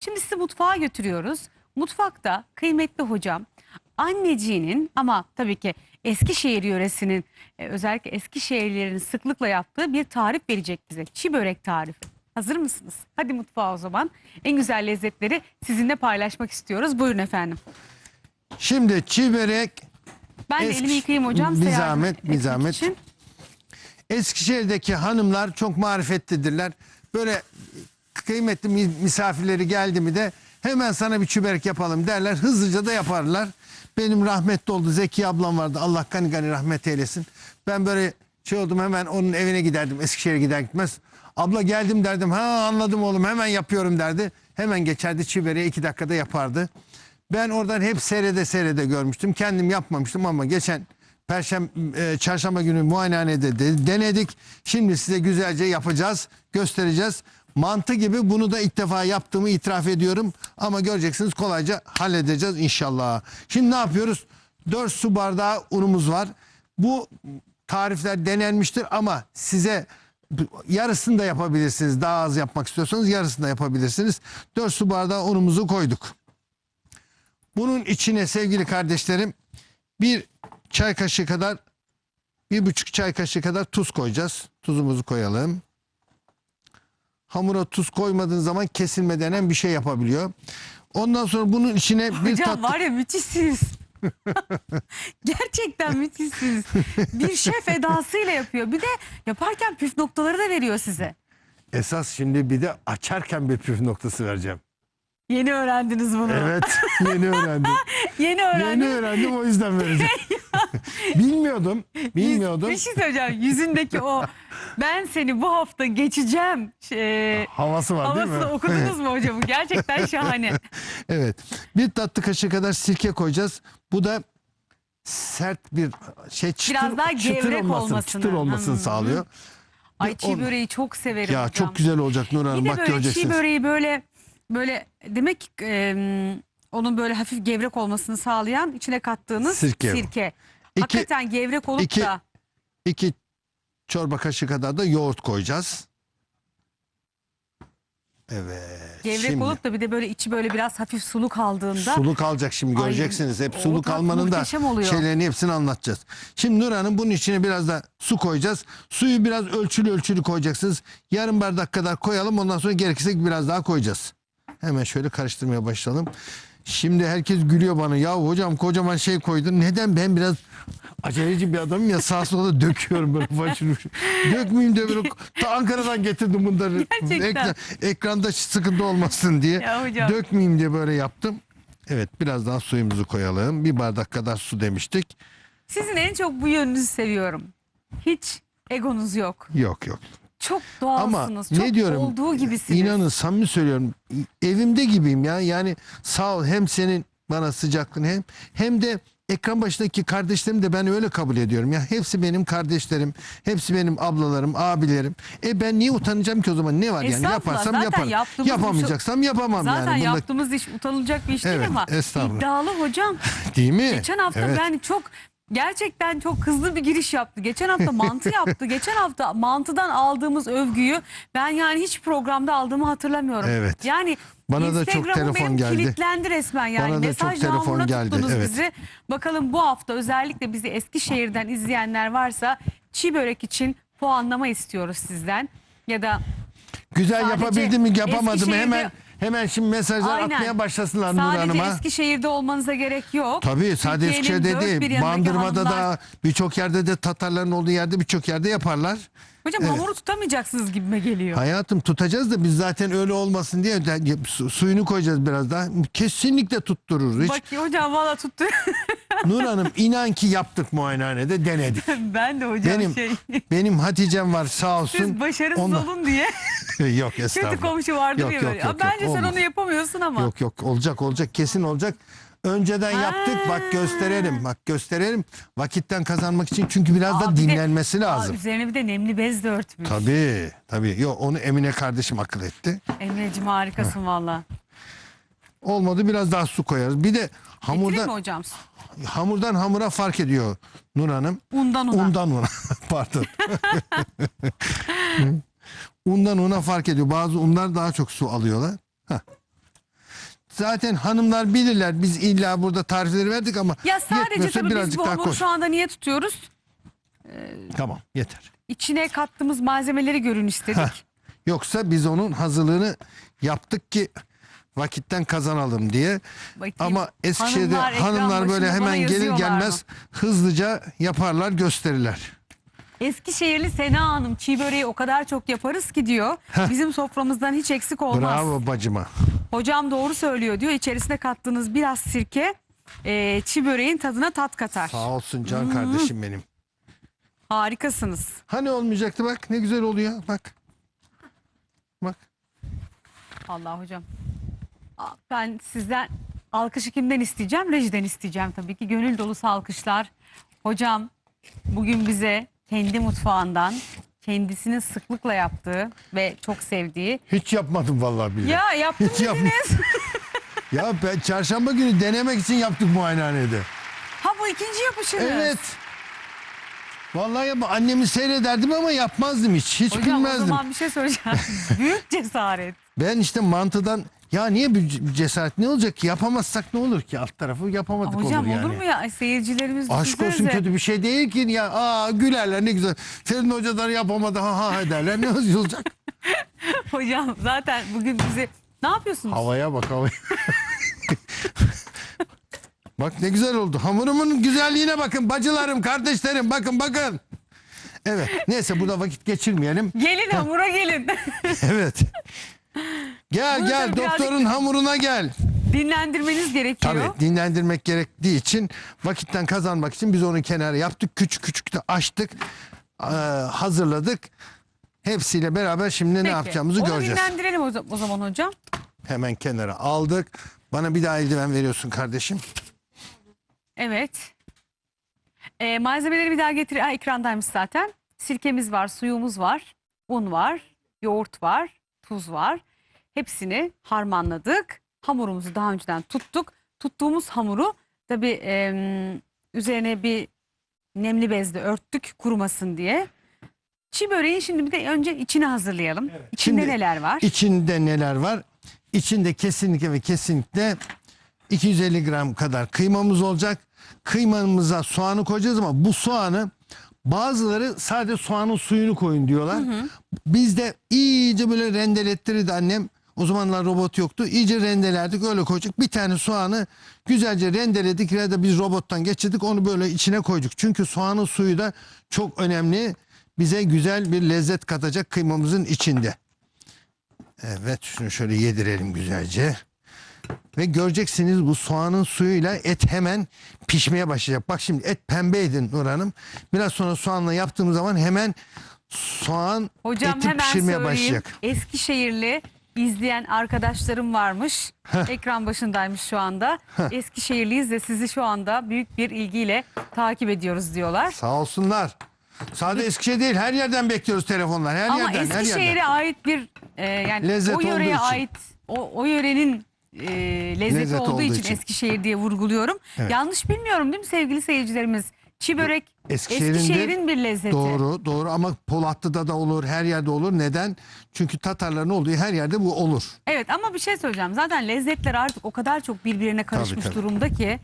Şimdi sizi mutfağa götürüyoruz. Mutfakta kıymetli hocam anneciğinin ama tabii ki Eskişehir yöresinin e, özellikle Eskişehirlilerin sıklıkla yaptığı bir tarif verecek bize. Çiğ börek tarifi. Hazır mısınız? Hadi mutfağa o zaman. En güzel lezzetleri sizinle paylaşmak istiyoruz. Buyurun efendim. Şimdi çiğ börek Ben de Eski- elimi yıkayayım hocam. Bir size yardım zahmet, etmek bir zahmet. için. Eskişehir'deki hanımlar çok marifetlidirler. Böyle kıymetli mi- misafirleri geldi mi de hemen sana bir çüberek yapalım derler. Hızlıca da yaparlar. Benim rahmetli oldu Zeki ablam vardı. Allah gani gani rahmet eylesin. Ben böyle şey oldum hemen onun evine giderdim. Eskişehir'e gider gitmez. Abla geldim derdim. Ha anladım oğlum hemen yapıyorum derdi. Hemen geçerdi çiğ iki dakikada yapardı. Ben oradan hep seyrede seyrede görmüştüm. Kendim yapmamıştım ama geçen Perşembe, çarşamba günü muayenehanede de, denedik. Şimdi size güzelce yapacağız, göstereceğiz. Mantı gibi bunu da ilk defa yaptığımı itiraf ediyorum. Ama göreceksiniz kolayca halledeceğiz inşallah. Şimdi ne yapıyoruz? 4 su bardağı unumuz var. Bu tarifler denenmiştir ama size yarısını da yapabilirsiniz. Daha az yapmak istiyorsanız yarısını da yapabilirsiniz. 4 su bardağı unumuzu koyduk. Bunun içine sevgili kardeşlerim bir çay kaşığı kadar bir buçuk çay kaşığı kadar tuz koyacağız. Tuzumuzu koyalım. Hamura tuz koymadığın zaman kesilme denen bir şey yapabiliyor. Ondan sonra bunun içine bir Hocam tatlı... var ya müthişsiniz. Gerçekten müthişsiniz. Bir şef edasıyla yapıyor. Bir de yaparken püf noktaları da veriyor size. Esas şimdi bir de açarken bir püf noktası vereceğim. Yeni öğrendiniz bunu. Evet yeni öğrendim. Yeni öğrendiniz. yeni öğrendim o yüzden vereceğim. bilmiyordum. Bilmiyordum. Bir şey söyleyeceğim. Yüzündeki o ben seni bu hafta geçeceğim şey, Havası var değil mi? okudunuz mu hocam? Gerçekten şahane. Evet. Bir tatlı kaşığı kadar sirke koyacağız. Bu da sert bir şey çıtır, Biraz daha çıtır gevrek olmasını, olmasını. çıtır olmasını Hmm. sağlıyor. Ay çiğ böreği çok severim Ya hocam. çok güzel olacak Nur Hanım Bir de bak böyle çiğ böreği böyle böyle demek ki e, onun böyle hafif gevrek olmasını sağlayan içine kattığınız Sirke. sirke. İki- Hakikaten gevrek olup iki- da İki çorba kaşığı kadar da yoğurt koyacağız. Evet. gevrek şimdi olup da bir de böyle içi böyle biraz hafif sulu kaldığında Sulu kalacak şimdi Ay, göreceksiniz. Hep o sulu tat kalmanın da muhteşem oluyor. şeylerini hepsini anlatacağız. Şimdi Nur Hanım bunun içine biraz da su koyacağız. Suyu biraz ölçülü ölçülü koyacaksınız. Yarım bardak kadar koyalım ondan sonra gerekirse biraz daha koyacağız. Hemen şöyle karıştırmaya başlayalım. Şimdi herkes gülüyor bana. Ya hocam kocaman şey koydun. Neden ben biraz aceleci bir adamım ya sağa sola döküyorum böyle başını. Dökmeyeyim de böyle ta Ankara'dan getirdim bunları. Gerçekten. Ekran- ekranda sıkıntı olmasın diye. Ya hocam. Dökmeyeyim diye böyle yaptım. Evet biraz daha suyumuzu koyalım. Bir bardak kadar su demiştik. sizin en çok bu yönünüzü seviyorum. Hiç egonuz yok. Yok yok. Çok Ama doğalsınız. çok ne diyorum? olduğu gibisiniz. İnanın samimi söylüyorum. Evimde gibiyim ya. Yani sağ ol hem senin bana sıcaklığın hem hem de ekran başındaki kardeşlerim de ben öyle kabul ediyorum. Ya hepsi benim kardeşlerim, hepsi benim ablalarım, abilerim. E ben niye utanacağım ki o zaman? Ne var yani? Yaparsam zaten yaparım. yaptığımız Yapamayacaksam yapamam Zaten yani. Bunda- yaptığımız iş utanılacak bir iş değil Evet, ama estağfurullah. iddialı hocam. Değil mi? Geçen hafta Evet. ben çok gerçekten çok hızlı bir giriş yaptı. Geçen hafta mantı yaptı. Geçen hafta mantıdan aldığımız övgüyü ben yani hiç programda aldığımı hatırlamıyorum. Evet. Yani Bana da çok telefon benim geldi. kilitlendi resmen yani. Bana da çok Mesaj telefon yağmuruna geldi, evet. bizi. Bakalım bu hafta özellikle bizi Eskişehir'den izleyenler varsa çiğ börek için puanlama istiyoruz sizden. Ya da Güzel Sadece yapabildim mi yapamadım mı hemen hemen şimdi mesajlar Aynen. atmaya başlasınlar Nur sadece Hanım'a. Eskişehir'de olmanıza gerek yok. Tabii sadece Türkiye'nin Eskişehir'de dört bir değil. yanındaki Bandırmada hanımlar- da birçok yerde de Tatarların olduğu yerde birçok yerde yaparlar. Hocam hamuru tutamayacaksınız gibime geliyor. Hayatım tutacağız da biz zaten öyle olmasın diye de- su- suyunu koyacağız biraz daha. Kesinlikle tutturur. Hiç. Bak hocam valla tuttu. Nur Hanım inan ki yaptık muayenehanede denedik. ben de hocam Benim şey. benim Hatice'm var sağ olsun. Siz başarısız Onunla- olun diye yok kötü estağfurullah. komşu vardır Yok, ya yok, böyle. yok, yok, Bence sen olmaz. onu yapamıyorsun ama. Yok yok olacak olacak kesin olacak. Önceden Ha. yaptık bak gösterelim bak gösterelim vakitten kazanmak için çünkü biraz Aa, da bir de- dinlenmesi Aa, lazım. üzerine bir de nemli bez de örtmüş. Tabii tabii. Yok onu Emine kardeşim akıl etti. Emre'cim harikasın valla. Olmadı biraz daha su koyarız. Bir de hamurdan hocam? hamurdan hamura fark ediyor Nur Hanım. Undan una. Undan una. Pardon. undan una fark ediyor. Bazı unlar daha çok su alıyorlar. Heh. zaten hanımlar bilirler. Biz illa burada tarifleri verdik ama Ya sadece yetmiyorsa tabii biz birazcık bu daha hamuru koy. şu anda niye tutuyoruz? Tamam yeter. İçine kattığımız malzemeleri görün istedik. Heh. Yoksa biz onun hazırlığını yaptık ki vakitten kazanalım diye. Bakayım. Ama Eskişehir'de Hanımlar ekran hanımlar böyle bana hemen gelir yazıyorlar gelmez hızlıca yaparlar gösterirler. Eskişehirli Sena Hanım çiğ böreği o kadar çok yaparız ki diyor. Bizim soframızdan hiç eksik olmaz. Bravo bacıma. Hocam doğru söylüyor diyor. İçerisine kattığınız biraz sirke e, çiğ böreğin tadına tat katar. Sağ olsun can kardeşim benim. Harikasınız. Hani olmayacaktı bak ne güzel oluyor bak. Bak. Allah hocam. Aa, Ben sizden alkışı kimden isteyeceğim? Rejiden isteyeceğim tabii ki. Gönül dolusu alkışlar. Hocam bugün bize kendi mutfağından kendisinin sıklıkla yaptığı ve çok sevdiği. Hiç yapmadım vallahi billahi. Ya yaptım Hiç yapmadım. dediniz. Ya ben çarşamba günü denemek için yaptık muayenehanede. ha bu ikinci yapışınız. Evet. Vallahi yap- annemi seyrederdim ama yapmazdım hiç. Hiç Hocam o bilmezdim. zaman bir şey söyleyeceğim. Büyük cesaret. Ben işte mantıdan ya niye bir cesaret ne olacak ki yapamazsak ne olur ki alt tarafı yapamadık Hocam olur yani. olur mu ya seyircilerimiz Aşk olsun kötü bir şey değil ki ya. Aa gülerler ne güzel. Ferin hocadan yapamadı ha ha ederler ne olacak? Hocam zaten bugün bizi ne yapıyorsunuz? havaya bak havaya. bak ne güzel oldu. Hamurumun güzelliğine bakın bacılarım kardeşlerim bakın bakın. Evet neyse burada vakit geçirmeyelim. Gelin hamura gelin. Evet. Gel Bunu gel tabii birazcık- doktorun hamuruna gel. Dinlendirmeniz gerekiyor. Tabii dinlendirmek gerektiği için vakitten kazanmak için biz onu kenara yaptık. Küçük küçük de açtık. eee, hazırladık. Hepsiyle beraber şimdi ne Peki, yapacağımızı onu göreceğiz. dinlendirelim o, o zaman hocam. Hemen kenara aldık. Bana bir daha eldiven veriyorsun kardeşim. Evet. Ee, malzemeleri bir daha getir. Aa, ekrandaymış zaten. Sirkemiz var, suyumuz var, un var, yoğurt var, tuz var. Hepsini harmanladık. Hamurumuzu daha önceden tuttuk. Tuttuğumuz hamuru tabii em, üzerine bir nemli bezle örttük kurumasın diye. Çiğ böreğin şimdi bir de önce içini hazırlayalım. İçinde Şimdi neler var? İçinde neler var? İçinde kesinlikle ve kesinlikle 250 gram kadar kıymamız olacak. Kıymamıza soğanı koyacağız ama bu soğanı bazıları sadece soğanın suyunu koyun diyorlar. Biz de iyice böyle rendelettirirdi annem. O zamanlar robot yoktu. İyice rendelerdik öyle koyduk. Bir tane soğanı güzelce rendeledik. Ya da biz robottan geçirdik onu böyle içine koyduk. Çünkü soğanın suyu da çok önemli. Bize güzel bir lezzet katacak kıymamızın içinde. Evet şunu şöyle yedirelim güzelce. Ve göreceksiniz bu soğanın suyuyla et hemen pişmeye başlayacak. Bak şimdi et pembeydi Nur Hanım. Biraz sonra soğanla yaptığımız zaman hemen soğan Hocam eti hemen pişirmeye söyleyeyim. başlayacak. Eskişehirli izleyen arkadaşlarım varmış. Ekran başındaymış şu anda. Eskişehirliyiz ve sizi şu anda büyük bir ilgiyle takip ediyoruz diyorlar. Sağ olsunlar. Sadece Eskişehir değil her yerden bekliyoruz telefonlar. Her Ama yerden her Eskişehir'e yerden. ait bir e, yani Lezzet o olduğu yöreye için. ait o, o yörenin e, lezzeti Lezzet olduğu, olduğu için, için. Eskişehir diye vurguluyorum. Evet. Yanlış bilmiyorum değil mi sevgili seyircilerimiz? Çiğ börek Eskişehir'in de- Eskişehir'in bir lezzeti. Doğru doğru ama Polatlı'da da olur her yerde olur. Neden? Çünkü Tatarların olduğu her yerde bu olur. Evet ama bir şey söyleyeceğim. Zaten lezzetler artık o kadar çok birbirine karışmış tabii. durumda ki.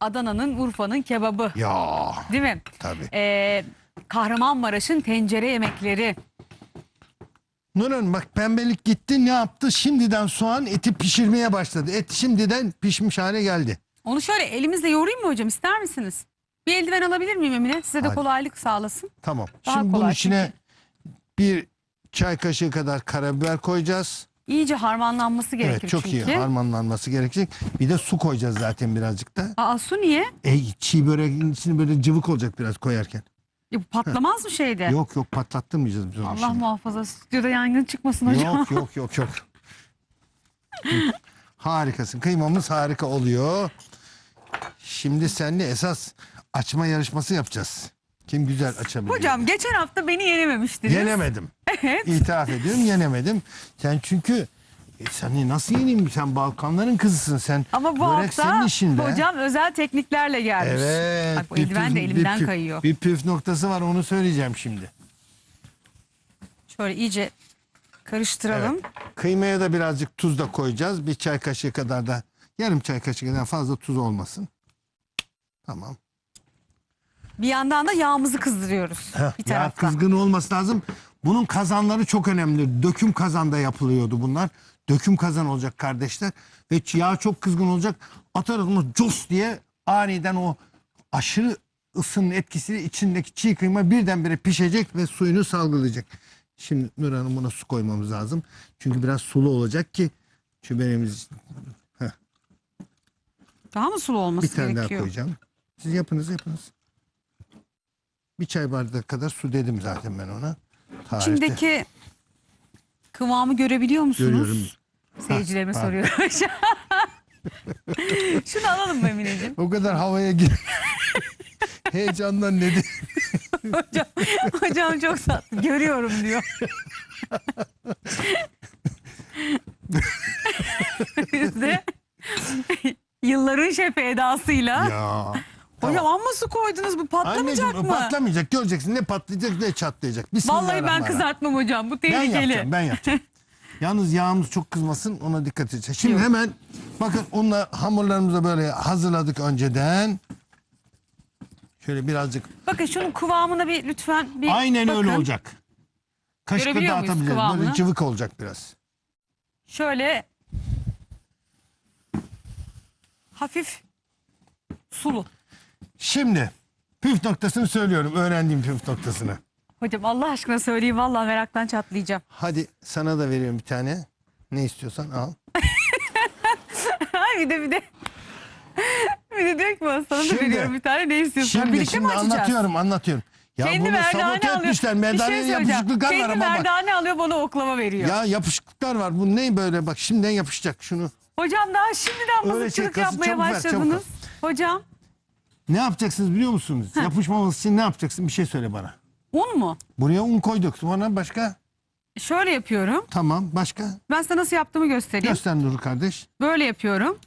Adana'nın, Urfa'nın kebabı Ya değil mi? tabii. Ee, Kahramanmaraş'ın tencere yemekleri. Nur Hanım bak pembelik gitti ne yaptı? Şimdiden soğan eti pişirmeye başladı. Et şimdiden pişmiş hale geldi. Onu şöyle elimizle yoğurayım mı hocam ister misiniz? Bir eldiven alabilir miyim Emine? Size de Hadi. kolaylık sağlasın. Tamam. Daha Şimdi bunun kolay içine bir çay kaşığı kadar karabiber koyacağız. İyice harmanlanması gerekir evet çok çünkü. iyi harmanlanması gerekecek. Bir de su koyacağız zaten birazcık da. Aa su niye? E, çiğ böreğin içine böyle cıvık olacak biraz koyarken. Ya bu patlamaz mı şeyde? Yok yok patlattırmayacağız biz onu Allah şimdi. muhafaza stüdyoda yangın çıkmasın hocam. Yok yok yok yok. Harikasın. Kıymamız harika oluyor. Şimdi seninle esas açma yarışması yapacağız. Kim güzel açabilir? Hocam geçen hafta beni yenememiştiniz. Yenemedim. Evet. İtiraf ediyorum yenemedim. Sen çünkü e, seni nasıl yeneyim? Sen Balkanların kızısın sen. Ama bu Börek hafta işin be. hocam özel tekniklerle gelmiş. Evet. Bak bir eldiven püf- de elimden bir püf- kayıyor. Bir püf noktası var onu söyleyeceğim şimdi. Şöyle iyice Karıştıralım. Evet. Kıymaya da birazcık tuz da koyacağız. Bir çay kaşığı kadar da yarım çay kaşığı kadar fazla tuz olmasın. Tamam. Bir yandan da yağımızı kızdırıyoruz. bir Yağ taraftan. kızgın olması lazım. Bunun kazanları çok önemli. Döküm kazanda yapılıyordu bunlar. Döküm kazan olacak kardeşler. Ve yağ çok kızgın olacak. Atarız onu cos diye aniden o aşırı ısının etkisiyle içindeki çiğ kıyma birdenbire pişecek ve suyunu salgılayacak. Şimdi Nur Hanım buna su koymamız lazım. Çünkü biraz sulu olacak ki çöberemiz Daha mı sulu olması bir tane daha gerekiyor? koyacağım. Siz yapınız yapınız. Bir çay bardağı kadar su dedim zaten ben ona. Tarifte. İçindeki kıvamı görebiliyor musunuz? Görüyorum. Seyircilerime Ha, soruyorum. Şunu alalım mı Emineciğim? O kadar havaya gir. Heyecandan ne Hocam, hocam çok tatlı. Görüyorum diyor. Biz de yılların şefi edasıyla. Ya. Hocam amma su koydunuz bu patlamayacak Anneciğim, mı? Patlamayacak. Göreceksin ne patlayacak ne çatlayacak. Vallahi ben Bismillahirrahmanirrahim. kızartmam hocam. Bu Ben tehlikeli. yapacağım ben yapacağım. Yalnız yağımız çok kızmasın ona dikkat edeceğiz. Şimdi Yok. hemen bakın onunla hamurlarımızı böyle hazırladık önceden. Şöyle birazcık Bakın şunun kıvamına bir lütfen bir aynen öyle bakın. olacak. Kaşıkla Görebiliyor muyuz dağıtabiliriz. Böyle kıvamını? cıvık olacak biraz. Şöyle hafif sulu. Şimdi püf noktasını söylüyorum. Öğrendiğim püf noktasını. Hocam Allah aşkına söyleyeyim vallahi meraktan çatlayacağım. Hadi sana da veriyorum bir tane. Ne istiyorsan al. Ay bir de bir de bir de diyor ki bana sana da Şimdi- veriyorum bir tane ne istiyorsun? Şimdi Birlikte şimdi mi açacağız? anlatıyorum anlatıyorum. Ya Kendi bunu sabote alıyor. etmişler. Bir şey Merdaneye söyleyeceğim. yapışıklıklar var Kendi ama bak. merdane alıyor bana oklava veriyor. Ya yapışıklıklar var. Bu ne böyle bak şimdiden yapışacak şunu. Hocam daha şimdiden Öyle şey, mızıkçılık kası yapmaya çabuk ver, başladınız. Hocam Ne yapacaksınız biliyor musunuz? Yapışmaması için ne yapacaksın? Bir şey söyle bana. un mu? Buraya un koyduk. Sonra başka? Şöyle yapıyorum. Tamam başka? Ben size nasıl yaptığımı göstereyim. Göster Nuru kardeş. Böyle yapıyorum.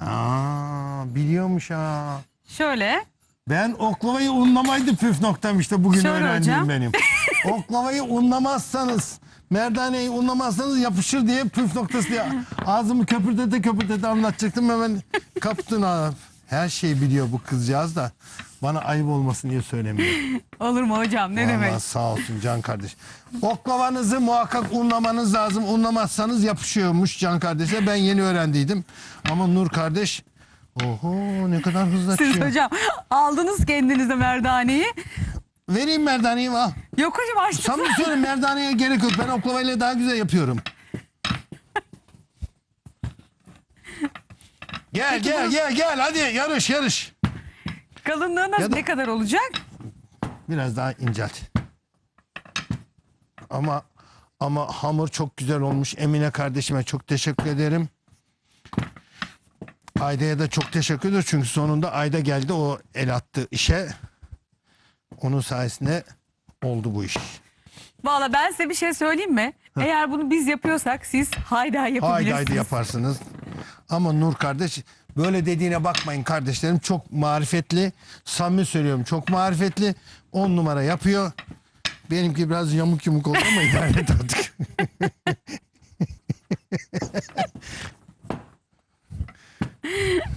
Aa biliyormuş ha. Şöyle. Ben oklavayı unlamaydı püf noktam işte bugün Şöyle öğrendiğim hocam. benim. oklavayı unlamazsanız, merdaneyi unlamazsanız yapışır diye püf noktası diye ağzımı köpürdete köpürdete anlatacaktım hemen kaptın ha. Her şeyi biliyor bu kızcağız da bana ayıp olmasın diye söylemiyor. Olur mu hocam? Ne demek? Vallahi sağ olsun Can kardeş. Oklavanızı muhakkak unlamanız lazım. Unlamazsanız yapışıyormuş Can kardeşe. Ben yeni öğrendiydim. Ama Nur kardeş oho ne kadar hızlı Siz açıyor. hocam aldınız kendinize merdaneyi. Vereyim merdaneyi al. Yok hocam açtık. Samimi söyleyeyim merdaneye gerek yok. Ben oklavayla daha güzel yapıyorum. Gel gel gel gel hadi yarış yarış. Kalınlığı nasıl, Ya da- ne kadar olacak? Biraz daha incelt. Ama ama hamur çok güzel olmuş. Emine kardeşime çok teşekkür ederim. Ayda'ya da çok teşekkür ederim. Çünkü sonunda Ayda geldi o el attı işe. Onun sayesinde oldu bu iş. Valla ben size bir şey söyleyeyim mi? Eğer bunu biz yapıyorsak siz hayda Haydi yapabilirsiniz. haydi yaparsınız. Ama Nur kardeş böyle dediğine bakmayın kardeşlerim. Çok marifetli. Samimi söylüyorum çok marifetli. On numara yapıyor. Benimki biraz yamuk yumuk oldu ama idare et artık.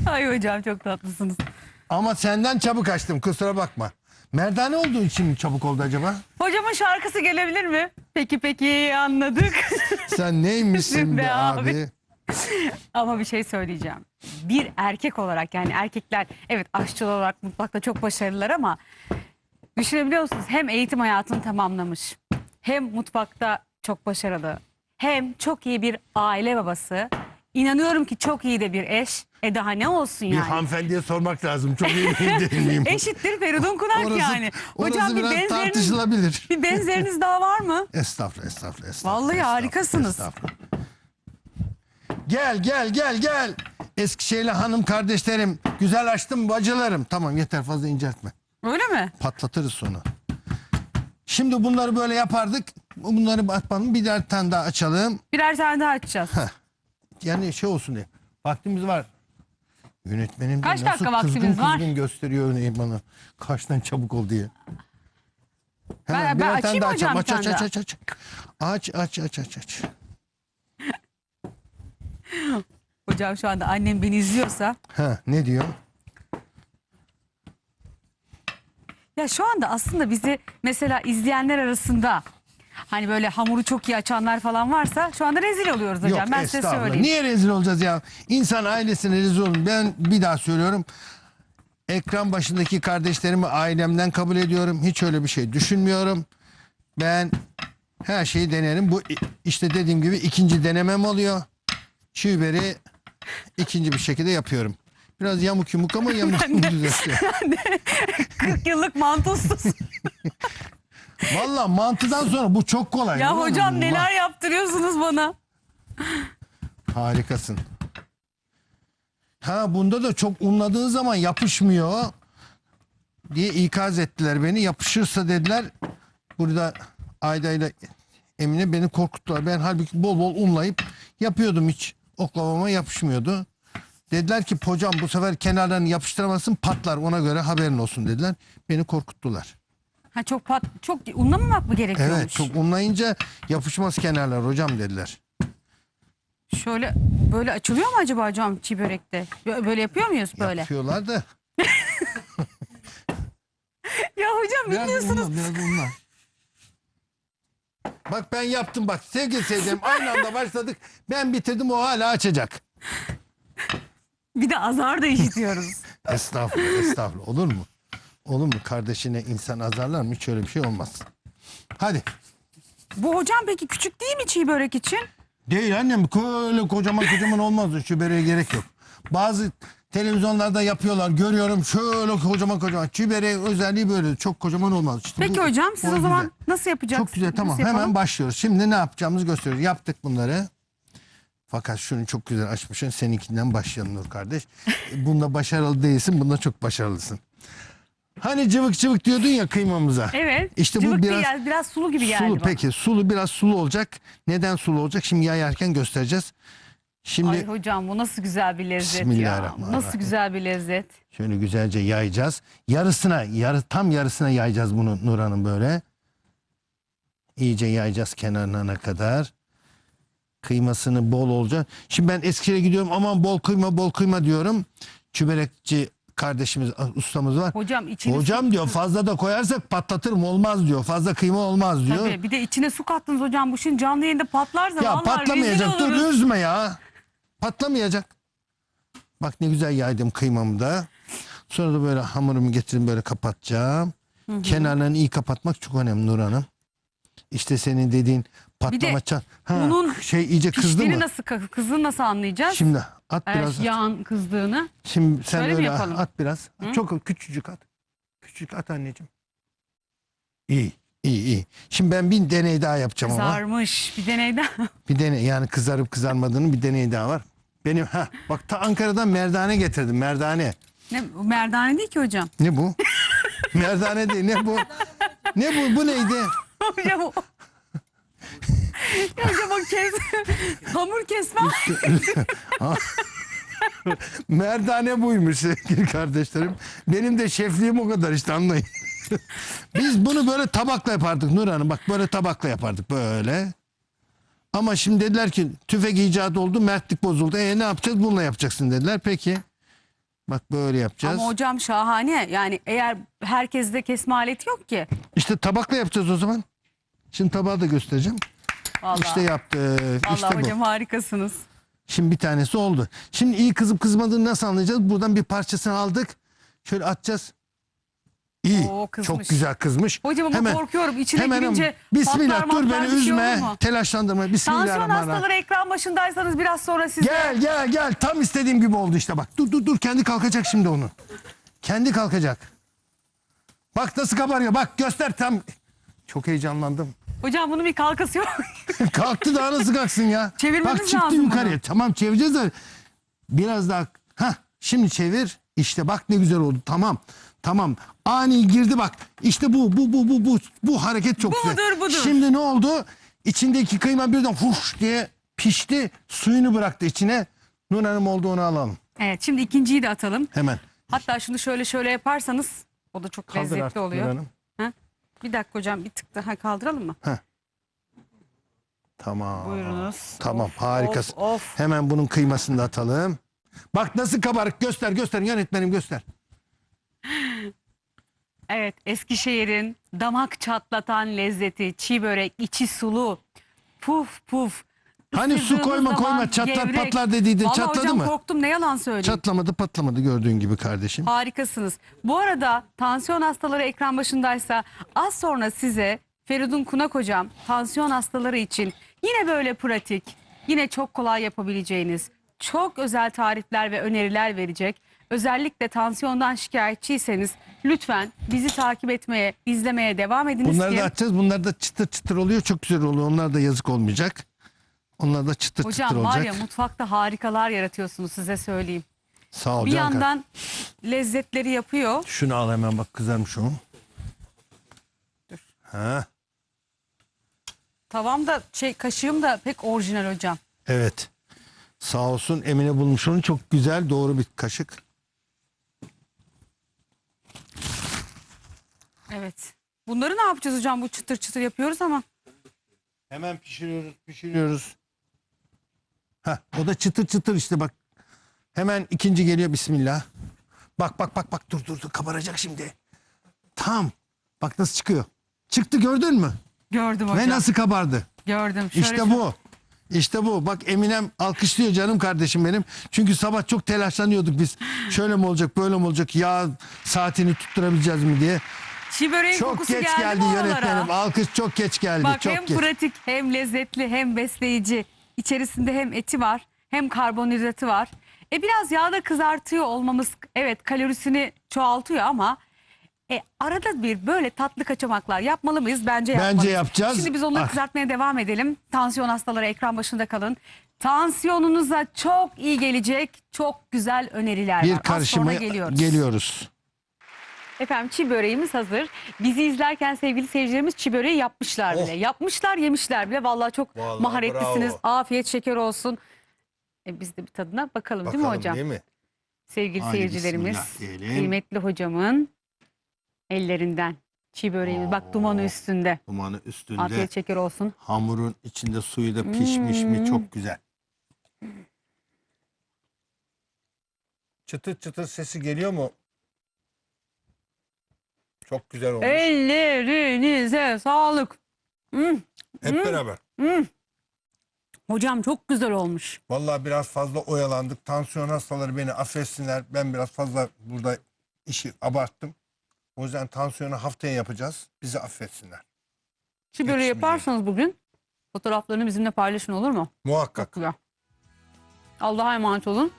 Ay hocam çok tatlısınız. Ama senden çabuk açtım kusura bakma. Merdane olduğu için mi çabuk oldu acaba? Hocamın şarkısı gelebilir mi? Peki peki anladık. Sen neymişsin Be be abi. abi? Ama bir şey söyleyeceğim. Bir erkek olarak yani erkekler evet aşçı olarak mutfakta çok başarılılar ama düşünebiliyor musunuz? Hem eğitim hayatını tamamlamış hem mutfakta çok başarılı hem çok iyi bir aile babası. İnanıyorum ki çok iyi de bir eş. E daha ne olsun Bir yani? hanımefendiye sormak lazım. Çok iyi miyim değil miyim? Eşittir Feridun Kunak Orası, yani. orası Hocam bir benzeriniz, tartışılabilir. bir benzeriniz daha var mı? Estağfurullah, estağfurullah, estağfurullah. Vallahi estağfurullah, harikasınız. estağfurullah. Gel, gel, gel, gel. Eskişehirli hanım kardeşlerim. Güzel açtım bacılarım. Tamam yeter fazla inceltme. Öyle mi? Patlatırız sonra. Şimdi bunları böyle yapardık. Bunları atmanın bir tane daha açalım. Birer tane daha açacağız. Yani şey olsun diye. Vaktimiz var. Yönetmenim de Kaç nasıl dakika vaktimiz kızgın var? kızgın gösteriyor örneğin bana. Kaçtan çabuk ol diye. Hemen Ben- birer açayım tane daha hocam açalım. Aç aç tane aç aç aç. Aç aç aç aç aç. Hocam şu anda annem beni izliyorsa. Ha ne diyor? Ya şu anda aslında bizi mesela izleyenler arasında hani böyle hamuru çok iyi açanlar falan varsa şu anda rezil oluyoruz hocam. Yok ben size estağfurullah. söyleyeyim. Niye rezil olacağız ya? İnsan ailesine rezil olur. Ben bir daha söylüyorum. Ekran başındaki kardeşlerimi ailemden kabul ediyorum. Hiç öyle bir şey düşünmüyorum. Ben her şeyi denerim. Bu işte dediğim gibi ikinci denemem oluyor. Çiğ biberi ikinci bir şekilde yapıyorum. Biraz yamuk yumuk ama yamuk yumuk düzeltiyor. 40 yıllık mantosuz. Valla mantıdan sonra bu çok kolay. ya Ulan hocam neler yaptırıyorsunuz bana. Harikasın. Ha bunda da çok unladığın zaman yapışmıyor diye ikaz ettiler beni. Yapışırsa dediler burada Ayda ile Emine beni korkuttular. Ben halbuki bol bol unlayıp yapıyordum hiç. Oklavama yapışmıyordu. Dediler ki hocam bu sefer kenarlarını yapıştıramazsın patlar ona göre haberin olsun dediler. Beni korkuttular. Ha çok pat çok unlamamak mı gerekiyormuş? Evet çok unlayınca yapışmaz kenarlar hocam dediler. Şöyle böyle açılıyor mu acaba hocam çiğ börekte? Bö- Böyle yapıyor muyuz böyle? Yapıyorlar da. Ya hocam Biraz bilmiyorsunuz. unla, biraz unla. Bak ben yaptım bak sevgili seyircilerim aynı anda başladık. Ben bitirdim o hala açacak. Bir de azar da işitiyoruz. Estağfurullah estağfurullah olur mu? Olur mu kardeşine insan azarlar mı? Hiç öyle bir şey olmaz. Hadi. Bu hocam peki küçük değil mi çiğ börek için? Değil annem öyle kocaman kocaman olmaz. Şu böreğe gerek yok. Bazı televizyonlarda yapıyorlar görüyorum şöyle kocaman kocaman. Çiğ böreği özelliği böyle çok kocaman olmaz. İşte Peki bu- hocam siz o o zaman güzel. nasıl yapacaksınız? Çok güzel tamam yapalım? hemen başlıyoruz. Şimdi ne yapacağımızı gösteriyoruz. Yaptık bunları. Fakat şunu çok güzel açmışsın. Seninkinden başlayalım Nur kardeş. Bunda başarılı değilsin. Bunda çok başarılısın. Hani cıvık cıvık diyordun ya kıymamıza. Evet. İşte bu cıvık biraz- değil, biraz sulu gibi geldi Sulu bana. peki. Sulu biraz sulu olacak. Neden sulu olacak? Şimdi yayarken göstereceğiz. Şimdi Ay hocam bu nasıl güzel bir lezzet ya. Nasıl güzel bir lezzet. şöyle güzelce yayacağız. Yarısına, yarı tam yarısına yayacağız bunu Nur Hanım böyle. İyice yayacağız kenarına kadar. Kıymasını bol olacak. Şimdi ben Eskişehir'e gidiyorum aman bol kıyma bol kıyma diyorum. Çüberekçi kardeşimiz ustamız var. Hocam içine Hocam diyor fazla da koyarsak patlatırım olmaz diyor. Fazla kıyma olmaz diyor. Tabii bir de içine su kattınız hocam. Bu şimdi canlı yayında patlarsa Ya vallahi patlamayacak dur üzme ya. Patlamayacak. Bak ne güzel yaydım kıymamı da. Sonra da böyle hamurumu getirip böyle kapatacağım. Kenarlarını iyi kapatmak çok önemli Nur Hanım. İşte senin dediğin patlama çan- Ha, bunun şey iyice kızdı mı? nasıl kızdığını nasıl anlayacağız? Şimdi at biraz. yağın kızdığını. Şimdi sen Şöyle öyle yapalım? at biraz. Çok küçücük at. Küçücük at anneciğim. İyi, iyi, iyi. Şimdi ben bir deney daha yapacağım ama. Kızarmış bir deneyden. Bir deney yani kızarıp kızarmadığının bir deneyi daha var. Benim ha bak ta Ankara'dan merdane getirdim merdane. ne, merdane değil ki hocam. Ne bu? merdane değil ne bu? Ne bu? Bu neydi? hocam o... Ya hocam o kes... Hamur kesme. Merdane buymuş sevgili kardeşlerim. Benim de şefliğim o kadar işte anlayın. Biz bunu böyle tabakla yapardık Nur Hanım. Bak böyle tabakla yapardık böyle. Ama şimdi dediler ki tüfek icat oldu, mertlik bozuldu. E ne yapacağız? Bununla yapacaksın dediler. Peki. Bak böyle yapacağız. Ama hocam şahane. Yani eğer herkeste kesme aleti yok ki. İşte tabakla yapacağız o zaman. Şimdi tabağı da göstereceğim. Vallahi. İşte yaptık. Vallahi işte bu. hocam harikasınız. Şimdi bir tanesi oldu. Şimdi iyi kızıp kızmadığını nasıl anlayacağız? Buradan bir parçasını aldık. Şöyle atacağız. İyi. Oo, kızmış. Çok güzel kızmış. Hocam ama korkuyorum. İçine hemen girince Bismillah dur beni şey üzme. mu? telaşlandırma. Tansiyon Bismillahirrahmanirrahim. hastaları ekran başındaysanız biraz sonra size... Gel gel gel. Tam istediğim gibi oldu işte bak. Dur dur dur. Kendi kalkacak şimdi onu. Kendi kalkacak. Bak nasıl kabarıyor. Bak göster tam. Çok heyecanlandım. Hocam bunun bir kalkası yok. Kalktı daha nasıl kalksın ya? Çevirmemiz Bak çıktı lazım yukarıya. bunu. Tamam çevireceğiz de biraz daha. Ha şimdi çevir. İşte bak ne güzel oldu. Tamam. Tamam. Ani girdi bak. İşte bu bu bu bu bu bu hareket çok Bu güzel. budur. Şimdi ne oldu? İçindeki kıyma birden huş diye pişti. Suyunu bıraktı içine. Nur Hanım oldu onu alalım. Evet şimdi ikinciyi de atalım. Hemen. Hatta şunu şöyle şöyle yaparsanız o da çok Kaldır lezzetli artık Nur oluyor. Hanım. Ha? Bir dakika hocam bir tık daha kaldıralım mı? Tamam. Buyurunuz. Tamam Of, harikasın. Of, of. Hemen bunun kıymasını da atalım. Bak nasıl kabarık göster göster yönetmenim göster. Evet Eskişehir'in damak çatlatan lezzeti çiğ börek içi sulu puf puf. Hani su koyma, koyma, çatlar, gevrek. patlar dediydin, Vallahi çatladı hocam mı? korktum ne yalan söyleyeyim. Çatlamadı patlamadı gördüğün gibi kardeşim. Harikasınız. Bu arada tansiyon hastaları ekran başındaysa az sonra size Feridun Kunak hocam tansiyon hastaları için yine böyle pratik, yine çok kolay yapabileceğiniz çok özel tarifler ve öneriler verecek. Özellikle tansiyondan şikayetçiyseniz lütfen bizi takip etmeye, izlemeye devam ediniz Bunları ki da açacağız. Bunlar da çıtır çıtır oluyor. Çok güzel oluyor. Onlar da yazık olmayacak. Onlar da çıtır çıtır hocam var olacak. ya mutfakta harikalar yaratıyorsunuz size söyleyeyim. Sağ ol Bir Cankan. yandan lezzetleri yapıyor. Şunu al hemen bak kızarmış o. Ha, Tavam da şey kaşığım da pek orijinal hocam. evet. Sağ olsun Emine bulmuş onu. Çok güzel doğru bir kaşık. Evet. Bunları ne yapacağız hocam? Bu çıtır çıtır yapıyoruz ama. Hemen pişiriyoruz, pişiriyoruz. Ha, o da çıtır çıtır işte bak. Hemen ikinci geliyor bismillah. Bak bak bak bak dur dur dur kabaracak şimdi. Tam. Bak nasıl çıkıyor. Çıktı gördün mü? Gördüm hocam. Ve nasıl kabardı? Gördüm. Şöyle İşte bu. İşte bu. Bak Eminem alkışlıyor canım kardeşim benim. Çünkü sabah çok telaşlanıyorduk biz. Şöyle mi olacak, böyle mi olacak? Ya saatini tutturabileceğiz mi diye. Çiğ böreğin Çok kokusu geç geldi, geldi mi oralara? yönetmenim. Alkış çok geç geldi. Bak çok hem geç. pratik hem lezzetli hem besleyici. İçerisinde hem eti var hem karbonhidratı var. E biraz yağda kızartıyor olmamız evet kalorisini çoğaltıyor ama e, arada bir böyle tatlı kaçamaklar yapmalı mıyız? Bence yapmalıyız. Bence yapacağız. Şimdi biz onları Ah. kızartmaya devam edelim. Tansiyon hastaları ekran başında kalın. Tansiyonunuza çok iyi gelecek çok güzel öneriler Bir var. Az karışıma sonra geliyoruz. geliyoruz. Efendim çiğ böreğimiz hazır. Bizi izlerken sevgili seyircilerimiz çiğ böreği yapmışlar bile. Oh. Yapmışlar yemişler bile. Vallahi çok Vallahi maharetlisiniz. bravo. Afiyet şeker olsun. E biz de bir tadına bakalım, değil mi hocam? Değil mi? Sevgili Haydi seyircilerimiz, bismillah diyelim. kıymetli hocamın ellerinden çiğ böreğimiz. Bak dumanı üstünde. Dumanı üstünde. Afiyet şeker olsun. Hamurun içinde suyu da pişmiş Hmm. mi çok güzel. Çıtır çıtır sesi geliyor mu? Çok güzel olmuş. Ellerinize sağlık. Hmm, Hep beraber. hmm. Hocam çok güzel olmuş. Vallahi biraz fazla oyalandık. Tansiyon hastaları beni affetsinler. Ben biraz fazla burada işi abarttım. O yüzden tansiyonu haftaya yapacağız. Bizi affetsinler. Çiğ böreği Yetişmeyecek. yaparsanız bugün fotoğraflarını bizimle paylaşın olur mu? Muhakkak. Güzel. Allah'a emanet olun.